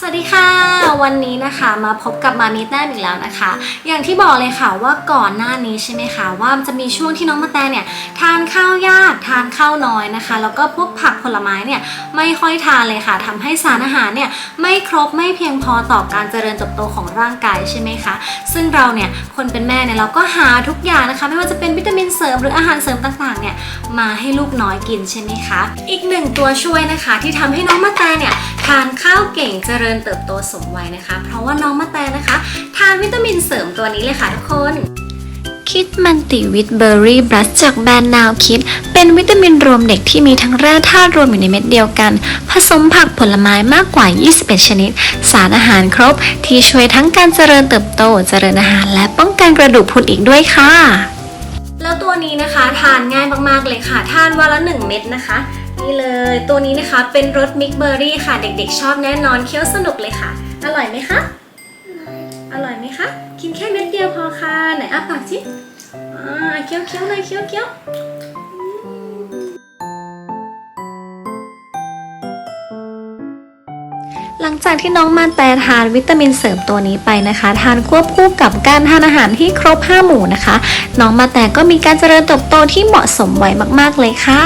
สวัสดีค่ะ วันนี้นะคะมาพบกับมามีแต้มอีกแล้วนะคะ อย่างที่บอกเลยค่ะว่าก่อนหน้านี้ใช่ไหมคะว่าจะมีช่วงที่น้องมาแตเนี่ยทานข้าวยากทานข้าวน้อยนะคะ แล้วก็พวกผักผลไม้เนี่ยไม่ค่อยทานเลยค่ะทำให้สารอาหารเนี่ยไม่ครบไม่เพียงพอต่อการเจริญเติบโตของร่างกายใช่ไหมคะซึ่งเราเนี่ยคนเป็นแม่เนี่ยเราก็หาทุกอย่างนะคะ ไม่ว่าจะเป็นวิตามินเสริมหรืออาหารเสริมต่างๆเนี่ยมาให้ลูกน้อยกินใช่ไหมคะอีกหนึ่งตัวช่วยนะคะ ที่ทำให้น้องมาแตเนี่ย เก่งเจริญเติบโตสมวัยนะคะ เพราะว่าน้องมะแตนะคะ ทานวิตามินเสริมตัวนี้เลยค่ะทุกคนคิดมันติวิตเบอร์รี่บลัสจากแบรนด์นาวคิด เป็นวิตามินรวมเด็กที่มีทั้งแร่ธาตุรวมอยู่ในเม็ดเดียวกัน ผสมผักผลไม้มากกว่า 21 ชนิด สารอาหารครบ ที่ช่วยทั้งการเจริญเติบโต เจริญอาหาร และป้องกันกระดูกพรุนอีกด้วยค่ะ แล้วตัวนี้นะคะ ทานง่ายมากๆเลยค่ะ ทานวันละ 1 เม็ดนะคะ นี่เลย ตัวนี้นะคะเป็นรสมิกเบอร์รี่ค่ะ เด็กๆ ชอบแน่นอนเคี้ยวสนุกเลยค่ะ อร่อยไหมคะ อร่อยไหมคะ กินแค่เม็ดเดียวพอค่ะ ไหนอ้าปากสิอ่าเคี้ยวเคี้ยวเลยเคี้ยวเคี้ยวหลังจากที่น้องมาแต่ทานวิตามินเสริมตัวนี้ไปนะคะ ทานควบคู่กับการทานอาหารที่ครบ 5 หมู่นะคะ น้องมาแต่ก็มีการเจริญเติบโตที่เหมาะสมไวมาก ๆ เลยค่ะ